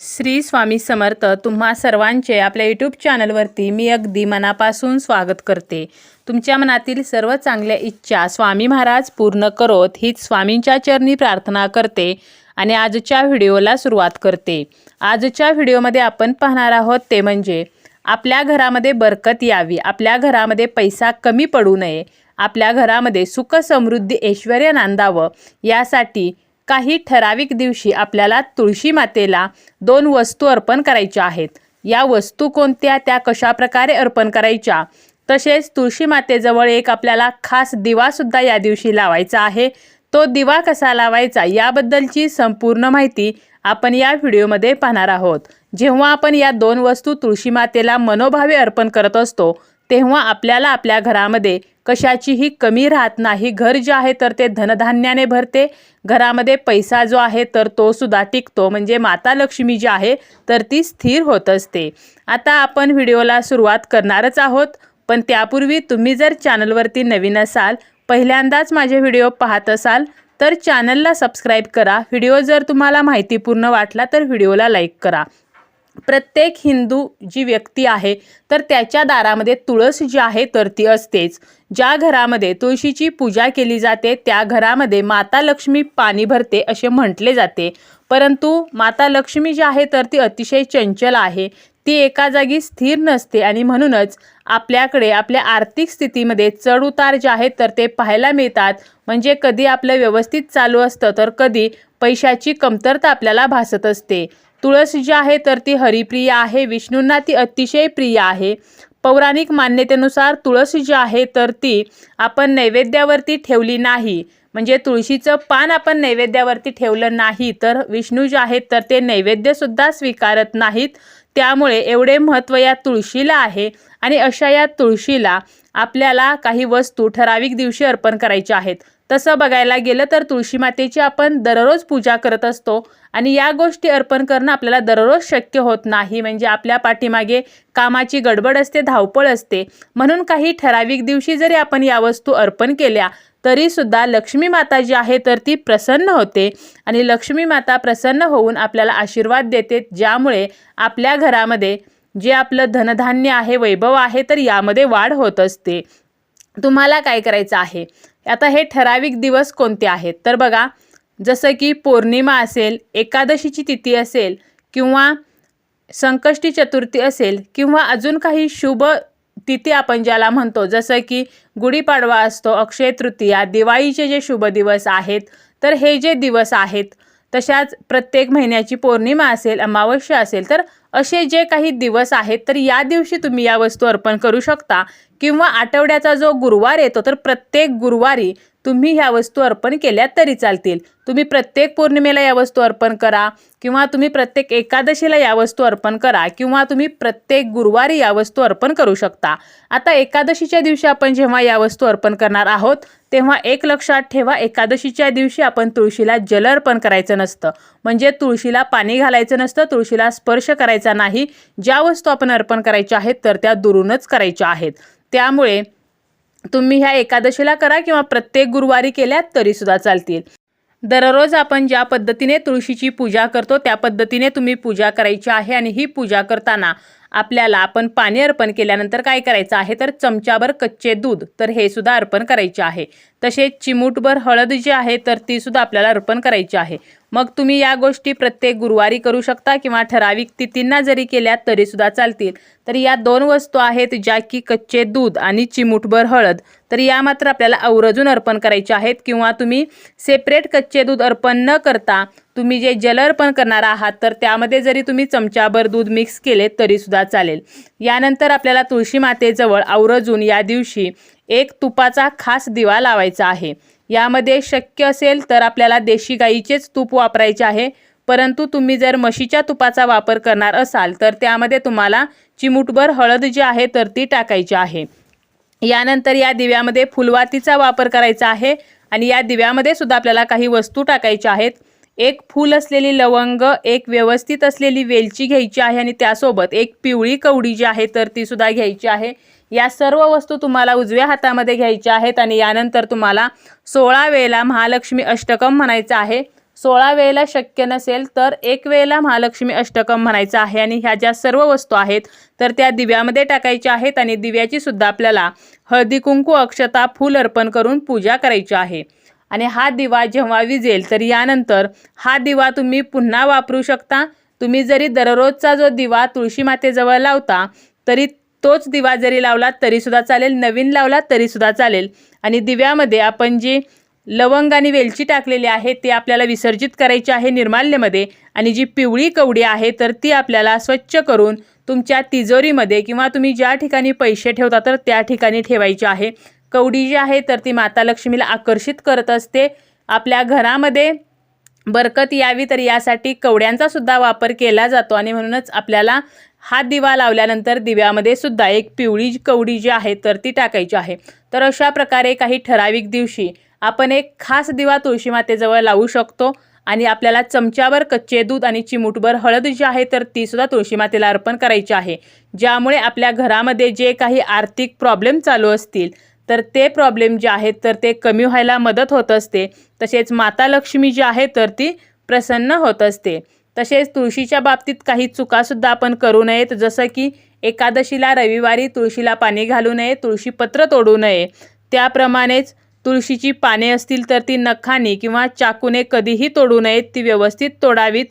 श्री स्वामी समर्थ तुम्हा सर्वांचे आपल्या यूट्यूब चॅनलवरती मी अगदी मनापासून स्वागत करते. तुमच्या मनातील सर्व चांगल्या इच्छा स्वामी महाराज पूर्ण करोत हीच स्वामींच्या चरणी प्रार्थना करते आणि आजच्या व्हिडिओला सुरुवात करते. आजच्या व्हिडिओमध्ये आपण पाहणार आहोत ते म्हणजे आपल्या घरामध्ये बरकत यावी आपल्या घरामध्ये पैसा कमी पडू नये आपल्या घरामध्ये सुख समृद्धी ऐश्वर नांदावं यासाठी काही ठराविक दिवशी आपल्याला तुळशी मातेला दोन वस्तू अर्पण करायच्या आहेत. या वस्तू कोणत्या? त्या कशा प्रकारे अर्पण करायच्या? तसेच तुळशी मातेजवळ एक आपल्याला खास दिवासुद्धा या दिवशी लावायचा आहे. तो दिवा कसा लावायचा याबद्दलची संपूर्ण माहिती आपण या व्हिडिओमध्ये पाहणार आहोत. जेव्हा आपण या दोन वस्तू तुळशी मातेला मनोभावे अर्पण करत असतो तेव्हा आपल्याला आपल्या घरामध्ये कशाचीही कमी राहत नाही. घर जे आहे तर ते धनधान्याने भरते. घरामध्ये पैसा जो आहे तर तो सुद्धा टिकतो. म्हणजे माता लक्ष्मी जी आहे तर ती स्थिर होत असते. आता आपण व्हिडिओला सुरुवात करणारच आहोत. पण त्यापूर्वी तुम्ही जर चॅनलवरती नवीन असाल पहिल्यांदाच माझे व्हिडिओ पाहत असाल तर चॅनलला सबस्क्राईब करा. व्हिडिओ जर तुम्हाला माहितीपूर्ण वाटला तर व्हिडिओला लाईक करा. प्रत्येक हिंदू जी व्यक्ती आहे तर त्याच्या दारामध्ये तुळस जी आहे तर ती असतेच. ज्या घरामध्ये तुळशीची पूजा केली जाते त्या घरामध्ये माता लक्ष्मी पाणी भरते असे म्हटले जाते. परंतु माता लक्ष्मी जी आहे तर ती अतिशय चंचल आहे. ती एका जागी स्थिर नसते आणि म्हणूनच आपल्याकडे आपल्या आर्थिक स्थितीमध्ये चढउतार जे आहेत तर ते पाहायला मिळतात. म्हणजे कधी आपलं व्यवस्थित चालू असतं तर कधी पैशाची कमतरता आपल्याला भासत असते. तुळस जी आहे तर ती हरिप्रिय आहे. विष्णूंना ती अतिशय प्रिय आहे. पौराणिक मान्यतेनुसार तुळस जी आहे तर ती आपण नैवेद्यावरती ठेवली नाही. म्हणजे तुळशीचं पान आपण नैवेद्यावरती ठेवलं नाही तर विष्णू जे आहेत तर ते नैवेद्यसुद्धा स्वीकारत नाहीत. त्यामुळे एवढे महत्त्व या तुळशीला आहे आणि अशा या तुळशीला आपल्याला काही वस्तू ठराविक दिवशी अर्पण करायच्या आहेत. तसं बघायला गेलं तर तुळशी मातेची आपण दररोज पूजा करत असतो. आणि या गोष्टी अर्पण करणं आपल्याला दररोज शक्य होत नाही. म्हणजे आपल्या पाठीमागे कामाची गडबड असते धावपळ असते. म्हणून काही ठराविक दिवशी जरी आपण या वस्तू अर्पण केल्या तरीसुद्धा लक्ष्मी माता जी आहे तर ती प्रसन्न होते. आणि लक्ष्मी माता प्रसन्न होऊन आपल्याला आशीर्वाद देते. ज्यामुळे आपल्या घरामध्ये जे आपलं धनधान्य आहे वैभव आहे तर यामध्ये वाढ होत असते. तुम्हाला काय करायचं आहे? आता हे ठराविक दिवस कोणते आहेत? तर बघा जसं की पौर्णिमा असेल एकादशीची तिथी असेल किंवा संकष्टी चतुर्थी असेल किंवा अजून काही शुभ तिथी आपण ज्याला म्हणतो जसं की गुढीपाडवा असतो अक्षय तृतीया दिवाळीचे जे शुभ दिवस आहेत तर हे जे दिवस आहेत तशाच प्रत्येक महिन्याची पौर्णिमा असेल अमावस्या असेल तर असे जे काही दिवस आहेत तर या दिवशी तुम्ही या वस्तू अर्पण करू शकता. किंवा आठवड्याचा जो गुरुवार येतो तर प्रत्येक गुरुवारी तुम्ही ह्या वस्तू अर्पण केल्या तरी चालतील. तुम्ही प्रत्येक पौर्णिमेला या वस्तू अर्पण करा किंवा तुम्ही प्रत्येक एकादशीला या वस्तू अर्पण करा किंवा तुम्ही प्रत्येक गुरुवारी या वस्तू अर्पण करू शकता. आता एकादशीच्या दिवशी आपण जेव्हा या वस्तू अर्पण करणार आहोत तेव्हा एक लक्षात ठेवा एकादशीच्या दिवशी आपण तुळशीला जल अर्पण करायचं नसतं. म्हणजे तुळशीला पाणी घालायचं नसतं तुळशीला स्पर्श करायचा नाही. ज्या वस्तू आपण अर्पण करायच्या आहेत तर त्या दुरूनच करायच्या आहेत. त्यामुळे तुम्ही ह्या एकादशीला करा किंवा प्रत्येक गुरुवारी केल्यात तरीसुद्धा चालतील. दररोज आपण ज्या पद्धतीने तुळशीची पूजा करतो त्या पद्धतीने तुम्ही पूजा करायची आहे आणि ही पूजा करताना आपल्याला आपण पाणी अर्पण केल्यानंतर काय करायचं आहे? तर चमच्याभर कच्चे दूध तर हे सुद्धा अर्पण करायचे आहे. तसेच चिमूटभर हळद जी आहे तर ती सुद्धा आपल्याला अर्पण करायची आहे. मग तुम्ही या गोष्टी प्रत्येक गुरुवारी करू शकता किंवा ठराविक तिथींना जरी केल्या तरी सुद्धा चालतील. तर या दोन वस्तू आहेत ज्या की कच्चे दूध आणि चिमूटभर हळद. तर या मात्र आपल्याला आवर्जून अर्पण करायच्या आहेत किंवा तुम्ही सेपरेट कच्चे दूध अर्पण न करता तुम्ही जे जल अर्पण करणार आहात तर त्यामध्ये जरी तुम्ही चमचाभर दूध मिक्स केले तरीसुद्धा चालेल. यानंतर आपल्याला तुळशी मातेजवळ आवरजून या दिवशी एक तुपाचा खास दिवा लावायचा आहे. यामध्ये शक्य असेल तर आपल्याला देशी गाईचेच तूप वापरायचे आहे. परंतु तुम्ही जर म्हशीच्या तुपाचा वापर करणार असाल तर त्यामध्ये तुम्हाला चिमूटभर हळद जी आहे तर ती टाकायची आहे. यानंतर या दिव्यामध्ये फुलवातीचा वापर करायचा आहे आणि या दिव्यामध्ये सुद्धा आपल्याला काही वस्तू टाकायच्या आहेत. एक फूल असलेली लवंग एक व्यवस्थित असलेली वेलची घ्यायची आहे आणि त्यासोबत एक पिवळी कवडी जी आहे तर ती सुद्धा घ्यायची आहे. या सर्व वस्तू तुम्हाला उजव्या हातामध्ये घ्यायच्या आहेत आणि यानंतर तुम्हाला सोळा वेळेला महालक्ष्मी अष्टकम म्हणायचं आहे. सोळा वेळेला शक्य नसेल तर एक वेळेला महालक्ष्मी अष्टकम म्हणायचं आहे आणि ह्या ज्या सर्व वस्तू आहेत तर त्या दिव्यामध्ये टाकायच्या आहेत आणि दिव्याची सुद्धा आपल्याला हळदी कुंकू अक्षता फूल अर्पण करून पूजा करायची आहे. आणि हा दिवा जेव्हा विजेल तर यानंतर हा दिवा तुम्ही पुन्हा वापरू शकता. तुम्ही जरी दररोजचा जो दिवा तुळशी मातेजवळ लावता तरी तोच दिवा जरी लावला तरीसुद्धा चालेल. नवीन लावला तरीसुद्धा चालेल. आणि दिव्यामध्ये आपण जी लवंग आणि वेलची टाकलेली आहे ती आपल्याला विसर्जित करायची आहे निर्माल्यमध्ये. आणि जी पिवळी कवडी आहे तर ती आपल्याला स्वच्छ करून तुमच्या तिजोरीमध्ये किंवा तुम्ही ज्या ठिकाणी पैसे ठेवता तर त्या ठिकाणी ठेवायची आहे. कवडी जी आहे तर ती माता लक्ष्मीला आकर्षित करत असते. आपल्या घरामध्ये बरकत यावी तर यासाठी कवड्यांचा सुद्धा वापर केला जातो. आणि म्हणूनच आपल्याला हा दिवा लावल्यानंतर दिव्यामध्ये सुद्धा एक पिवळी कवडी जी आहे तर ती टाकायची आहे. तर अशा प्रकारे काही ठराविक दिवशी आपण एक खास दिवा तुळशी मातेजवळ लावू शकतो. आणि आपल्याला चमच्यावर कच्चे दूध आणि चिमूटभर हळद जी आहे तर ती सुद्धा तुळशी मातेला अर्पण करायची आहे. ज्यामुळे आपल्या घरामध्ये जे काही आर्थिक प्रॉब्लेम चालू असतील तर ते प्रॉब्लेम जे आहेत तर ते कमी व्हायला मदत होत असते. तसेच माता लक्ष्मी जी आहे तर ती प्रसन्न होत असते. तसेच तुळशीच्या बाबतीत काही चुकासुद्धा आपण करू नयेत. जसं की एकादशीला रविवारी तुळशीला पाणी घालू नये तुळशी पत्र तोडू नये. त्याप्रमाणेच तुळशीची पाने असतील तर ती नखाने किंवा चाकूने कधीही तोडू नयेत. ती व्यवस्थित तोडावीत.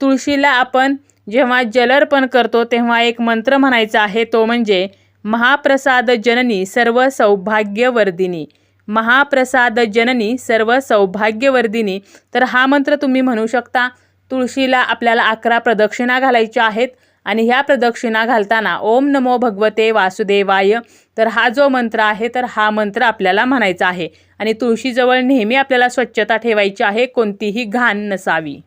तुळशीला आपण जेव्हा जलर्पण करतो तेव्हा एक मंत्र म्हणायचा आहे तो म्हणजे महाप्रसाद जननी सर्व सौभाग्यवर्धिनी महाप्रसाद जननी सर्व सौभाग्यवर्धिनी तर हा मंत्र तुम्ही म्हणू शकता तुळशीला आपल्याला अकरा प्रदक्षिणा घालायच्या आहेत आणि ह्या प्रदक्षिणा घालताना ओम नमो भगवते वासुदेवाय. तर हा जो मंत्र आहे तर हा मंत्र आपल्याला म्हणायचा आहे. आणि तुळशीजवळ नेहमी आपल्याला स्वच्छता ठेवायची आहे कोणतीही घाण नसावी.